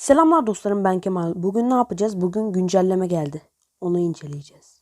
Selamlar dostlarım ben Kemal. Bugün ne yapacağız? Bugün güncelleme geldi. Onu inceleyeceğiz.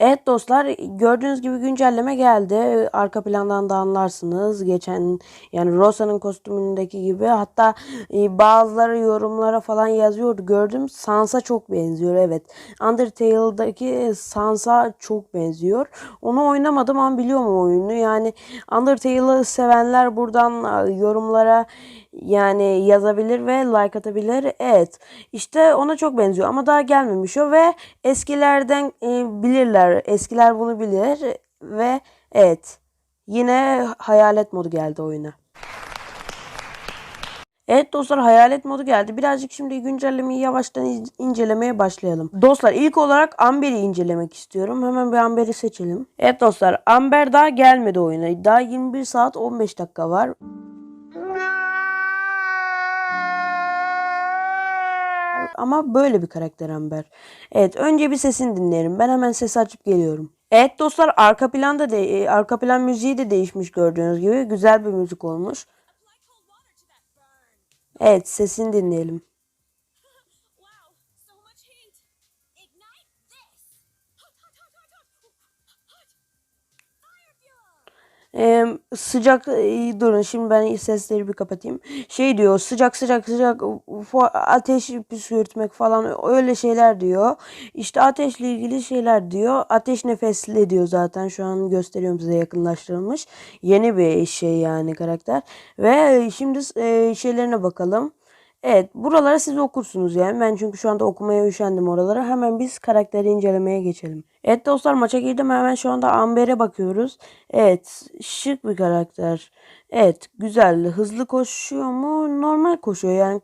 Evet dostlar gördüğünüz gibi güncelleme geldi. Arka plandan da anlarsınız. Geçen yani Rosa'nın kostümündeki gibi hatta e, bazıları yorumlara falan yazıyordu. Gördüm Sansa çok benziyor evet. Undertale'daki Sansa çok benziyor. Onu oynamadım ama biliyorum oyunu. Yani Undertale'ı sevenler buradan e, yorumlara yani yazabilir ve like atabilir. Evet. İşte ona çok benziyor ama daha gelmemiş o ve eskilerden e, bilirler. Eskiler bunu bilir ve evet. Yine hayalet modu geldi oyuna. Evet dostlar hayalet modu geldi. Birazcık şimdi güncellemeyi yavaştan in- incelemeye başlayalım. Dostlar ilk olarak Amber'i incelemek istiyorum. Hemen bir Amber'i seçelim. Evet dostlar Amber daha gelmedi oyuna. Daha 21 saat 15 dakika var. Ama böyle bir karakter Amber. Evet önce bir sesini dinleyelim. Ben hemen ses açıp geliyorum. Evet dostlar arka planda de e, arka plan müziği de değişmiş gördüğünüz gibi. Güzel bir müzik olmuş. Evet sesini dinleyelim. Ee, sıcak e, durun şimdi ben sesleri bir kapatayım. Şey diyor sıcak sıcak sıcak ateş püskürtmek falan öyle şeyler diyor. İşte ateşle ilgili şeyler diyor. Ateş nefesli diyor zaten şu an gösteriyorum size yakınlaştırılmış. Yeni bir şey yani karakter. Ve şimdi e, şeylerine bakalım. Evet buraları siz okursunuz yani. Ben çünkü şu anda okumaya üşendim oralara. Hemen biz karakteri incelemeye geçelim. Evet dostlar maça girdim. Hemen şu anda Amber'e bakıyoruz. Evet şık bir karakter. Evet güzel. Hızlı koşuyor mu? Normal koşuyor. Yani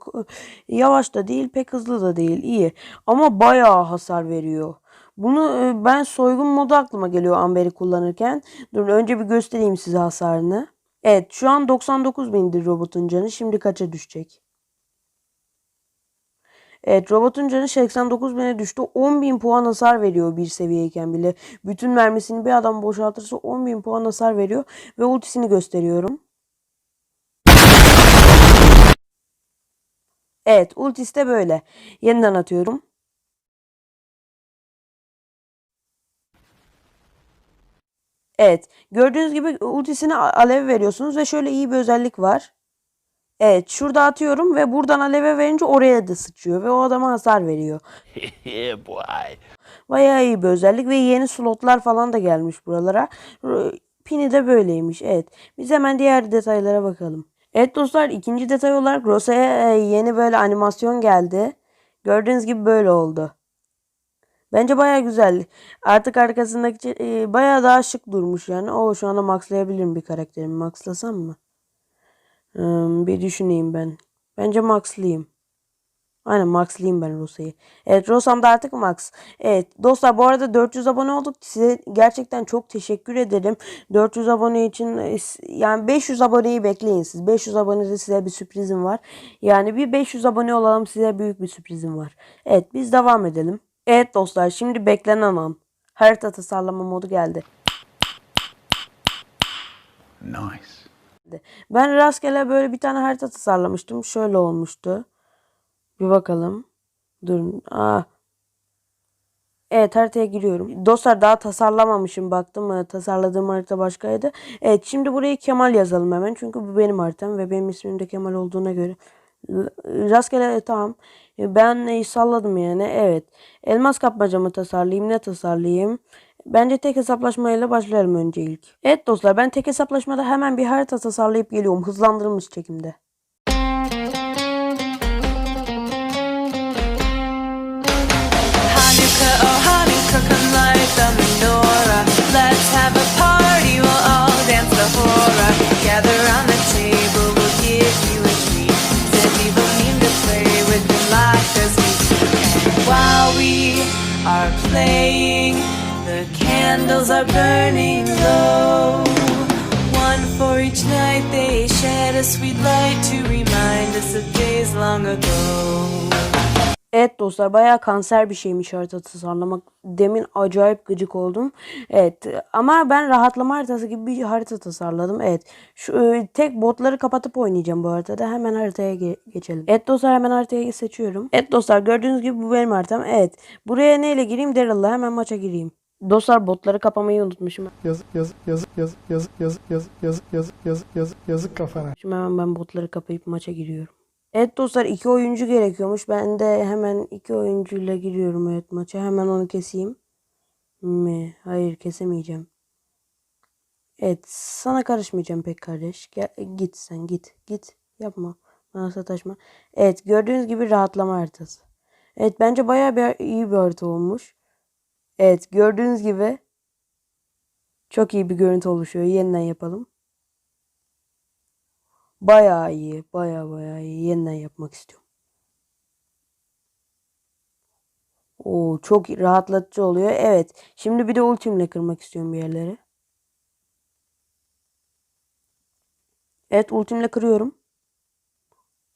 yavaş da değil pek hızlı da değil. iyi. Ama bayağı hasar veriyor. Bunu e, ben soygun modu aklıma geliyor Amber'i kullanırken. Dur önce bir göstereyim size hasarını. Evet şu an 99 bindir robotun canı. Şimdi kaça düşecek? Evet robotun canı 89 bine düştü. 10 bin puan hasar veriyor bir seviyeyken bile. Bütün mermisini bir adam boşaltırsa 10 bin puan hasar veriyor. Ve ultisini gösteriyorum. Evet ultisi de böyle. Yeniden atıyorum. Evet gördüğünüz gibi ultisine alev veriyorsunuz ve şöyle iyi bir özellik var. Evet şurada atıyorum ve buradan aleve verince oraya da sıçıyor ve o adama hasar veriyor. Bayağı iyi bir özellik ve yeni slotlar falan da gelmiş buralara. R- Pini de böyleymiş. Evet. Biz hemen diğer detaylara bakalım. Evet dostlar ikinci detay olarak Rosa'ya e, yeni böyle animasyon geldi. Gördüğünüz gibi böyle oldu. Bence bayağı güzel. Artık arkasındaki e, bayağı daha şık durmuş yani. O şu anda maxlayabilirim bir karakterimi. Maxlasam mı? Hmm, bir düşüneyim ben. Bence maxlayayım. Aynen maxlayayım ben Rosa'yı. Evet Rosa'm da artık max. Evet dostlar bu arada 400 abone olduk. Size gerçekten çok teşekkür ederim. 400 abone için yani 500 aboneyi bekleyin siz. 500 abonede size bir sürprizim var. Yani bir 500 abone olalım size büyük bir sürprizim var. Evet biz devam edelim. Evet dostlar şimdi beklenen an. Harita tasarlama modu geldi. Nice. Ben rastgele böyle bir tane harita tasarlamıştım. Şöyle olmuştu. Bir bakalım. Durun. Aa. Evet haritaya giriyorum. Dostlar daha tasarlamamışım. Baktım e, tasarladığım harita başkaydı. Evet şimdi buraya Kemal yazalım hemen. Çünkü bu benim haritam ve benim ismim de Kemal olduğuna göre. Rastgele e, tamam. E, Ben e, salladım yani. Evet. Elmas kapmacamı tasarlayayım. Ne tasarlayayım? Bence tek hesaplaşmayla başlayalım önce ilk. Evet dostlar ben tek hesaplaşmada hemen bir harita tasarlayıp geliyorum. Hızlandırılmış çekimde. Oh while we are playing, candles are burning low. One for each night they shed a sweet light to remind us of days long ago. Evet dostlar bayağı kanser bir şeymiş harita tasarlamak. Demin acayip gıcık oldum. Evet ama ben rahatlama haritası gibi bir harita tasarladım. Evet şu e, tek botları kapatıp oynayacağım bu haritada. Hemen haritaya ge- geçelim. Evet dostlar hemen haritayı seçiyorum. Evet dostlar gördüğünüz gibi bu benim haritam. Evet buraya neyle gireyim? Daryl'la hemen maça gireyim. Dostlar botları kapamayı unutmuşum. Yazık yazık yazık yazık yazık yazık yazık yazık yazık yazık yazık yazık kafana. Şimdi hemen ben botları kapayıp maça giriyorum. Evet dostlar iki oyuncu gerekiyormuş. Ben de hemen iki oyuncuyla giriyorum evet maça. Hemen onu keseyim. Mi? Hayır kesemeyeceğim. Evet sana karışmayacağım pek kardeş. Gel, git sen git git yapma. Bana sataşma. Evet gördüğünüz gibi rahatlama haritası. Evet bence bayağı bir, iyi bir harita olmuş. Evet gördüğünüz gibi çok iyi bir görüntü oluşuyor. Yeniden yapalım. Bayağı iyi. Bayağı bayağı iyi. Yeniden yapmak istiyorum. Oo, çok rahatlatıcı oluyor. Evet. Şimdi bir de ultimle kırmak istiyorum bir yerleri. Evet ultimle kırıyorum.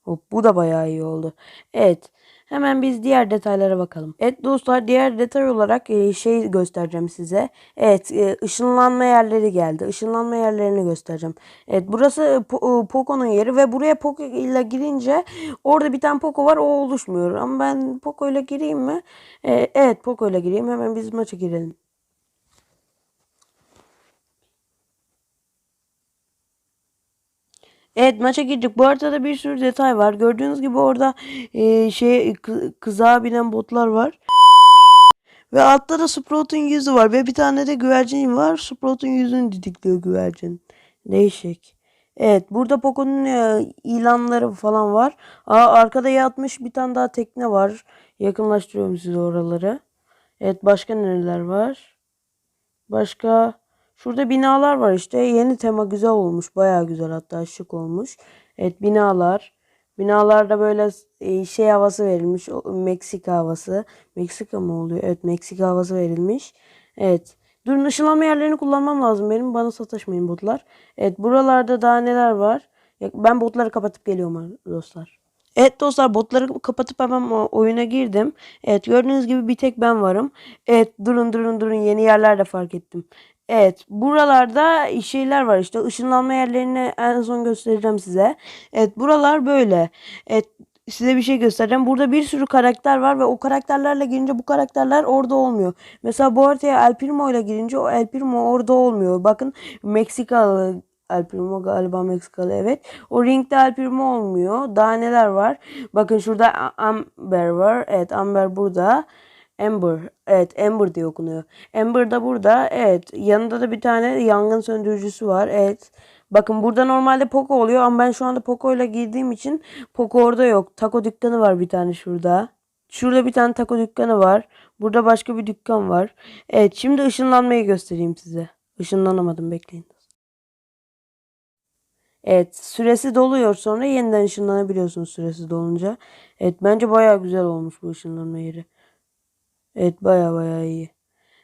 Hop, bu da bayağı iyi oldu. Evet. Hemen biz diğer detaylara bakalım. Evet dostlar diğer detay olarak e, şey göstereceğim size. Evet e, ışınlanma yerleri geldi. Işınlanma yerlerini göstereceğim. Evet burası e, Po- Poco'nun yeri ve buraya Poco ile girince orada bir tane Poco var o oluşmuyor. Ama ben Poco ile gireyim mi? Evet Poco ile gireyim. Hemen biz maça girelim. Evet maça girdik. Bu haritada bir sürü detay var. Gördüğünüz gibi orada e, şey kı- kızağa binen botlar var. Ve altta da Sprout'un yüzü var. Ve bir tane de güvercin var. Sprout'un yüzünü didikliyor güvercin. Değişik. Evet burada Poco'nun e, ilanları falan var. Aa, arkada yatmış bir tane daha tekne var. Yakınlaştırıyorum size oraları. Evet başka nereler var? Başka şurada binalar var işte. Yeni tema güzel olmuş. Bayağı güzel hatta şık olmuş. Evet binalar. Binalarda böyle e, şey havası verilmiş. Meksika havası. Meksika mı oluyor? Evet Meksika havası verilmiş. Evet. Durun ışınlanma yerlerini kullanmam lazım benim. Bana sataşmayın botlar. Evet buralarda daha neler var? Ben botları kapatıp geliyorum dostlar. Evet dostlar botları kapatıp hemen oyuna girdim. Evet gördüğünüz gibi bir tek ben varım. Evet durun durun durun yeni yerler de fark ettim. Evet buralarda şeyler var işte ışınlanma yerlerini en son göstereceğim size. Evet buralar böyle. Evet size bir şey göstereceğim. Burada bir sürü karakter var ve o karakterlerle girince bu karakterler orada olmuyor. Mesela bu haritaya El Primo ile girince o El Primo orada olmuyor. Bakın Meksikalı El Primo galiba Meksikalı evet. O ringde El Primo olmuyor. Daha neler var? Bakın şurada Amber var. Evet Amber burada. Amber. Evet Amber diye okunuyor. Amber da burada. Evet. Yanında da bir tane yangın söndürücüsü var. Evet. Bakın burada normalde Poco oluyor ama ben şu anda Poco ile girdiğim için Poco orada yok. Taco dükkanı var bir tane şurada. Şurada bir tane taco dükkanı var. Burada başka bir dükkan var. Evet şimdi ışınlanmayı göstereyim size. Işınlanamadım bekleyin. Evet süresi doluyor sonra yeniden ışınlanabiliyorsunuz süresi dolunca. Evet bence baya güzel olmuş bu ışınlanma yeri. Evet baya baya iyi.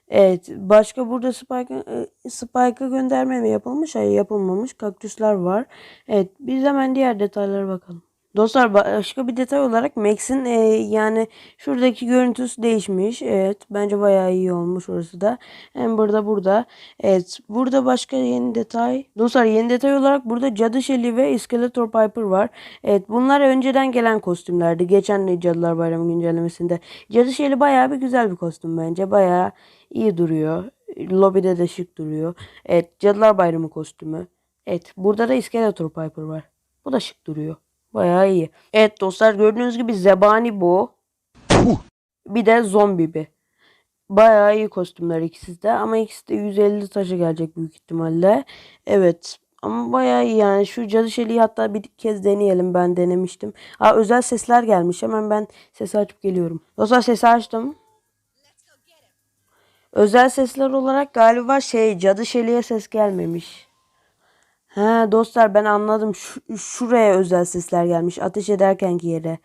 Evet başka burada Spike'a e, Spike'a gönderme mi yapılmış? Hayır yapılmamış. Kaktüsler var. Evet biz hemen diğer detaylara bakalım. Dostlar başka bir detay olarak Max'in e, yani şuradaki görüntüsü değişmiş. Evet bence bayağı iyi olmuş orası da. Amber da burada. Evet burada başka yeni detay. Dostlar yeni detay olarak burada Cadı Shelly ve Skeletor Piper var. Evet bunlar önceden gelen kostümlerdi. Geçen Cadılar Bayramı güncellemesinde. Cadı Shelly bayağı bir güzel bir kostüm bence. Bayağı iyi duruyor. Lobide de şık duruyor. Evet Cadılar Bayramı kostümü. Evet burada da Skeletor Piper var. Bu da şık duruyor. Bayağı iyi. Evet dostlar gördüğünüz gibi zebani bu. Bir de zombi bir. Bayağı iyi kostümler ikisi de ama ikisi de 150 taşı gelecek büyük ihtimalle. Evet ama bayağı iyi yani şu cadı şeliği hatta bir kez deneyelim ben denemiştim. Aa özel sesler gelmiş hemen ben sesi açıp geliyorum. Dostlar sesi açtım. Özel sesler olarak galiba şey cadı şeliğe ses gelmemiş. He dostlar ben anladım. Şu- şuraya özel sesler gelmiş. Ateş ederkenki yere.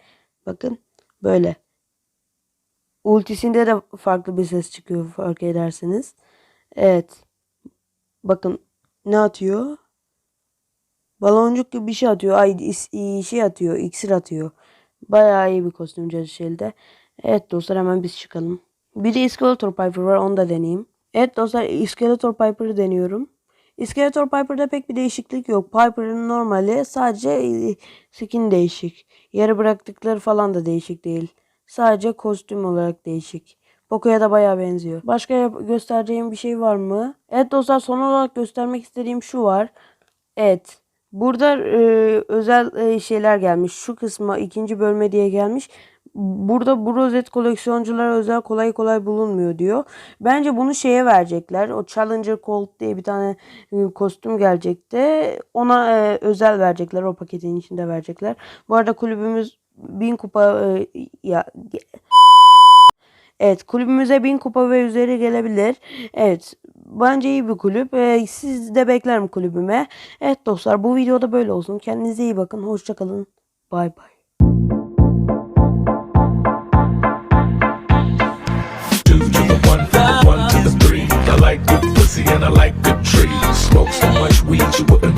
Bakın böyle. Ultisinde de farklı bir ses çıkıyor fark ederseniz. Evet. Bakın ne atıyor? Baloncuk gibi bir şey atıyor. Ay şey atıyor. iksir atıyor. Bayağı iyi bir kostüm Jezreel'de. Evet dostlar hemen biz çıkalım. Bir de Skeletor Piper var onu da deneyeyim. Evet dostlar Skeletor Piper'ı deniyorum. Skeletor Piper'da pek bir değişiklik yok. Piper'ın normali sadece e, skin değişik. Yere bıraktıkları falan da değişik değil. Sadece kostüm olarak değişik. Poco'ya da bayağı benziyor. Başka göstereceğim bir şey var mı? Evet dostlar son olarak göstermek istediğim şu var. Evet. Burada e, özel e, şeyler gelmiş. Şu kısma ikinci bölme diye gelmiş. Burada bu rozet koleksiyonculara özel kolay kolay bulunmuyor diyor. Bence bunu şeye verecekler. O Challenger Colt diye bir tane e, kostüm gelecekti. Ona e, özel verecekler. O paketin içinde verecekler. Bu arada kulübümüz bin kupa e, ya Evet kulübümüze bin kupa ve üzeri gelebilir. Evet bence iyi bir kulüp. Ee, siz de beklerim kulübüme. Evet dostlar bu videoda böyle olsun. Kendinize iyi bakın. Hoşçakalın. Bay bay. and I like good trees. Smoke so much weed you wouldn't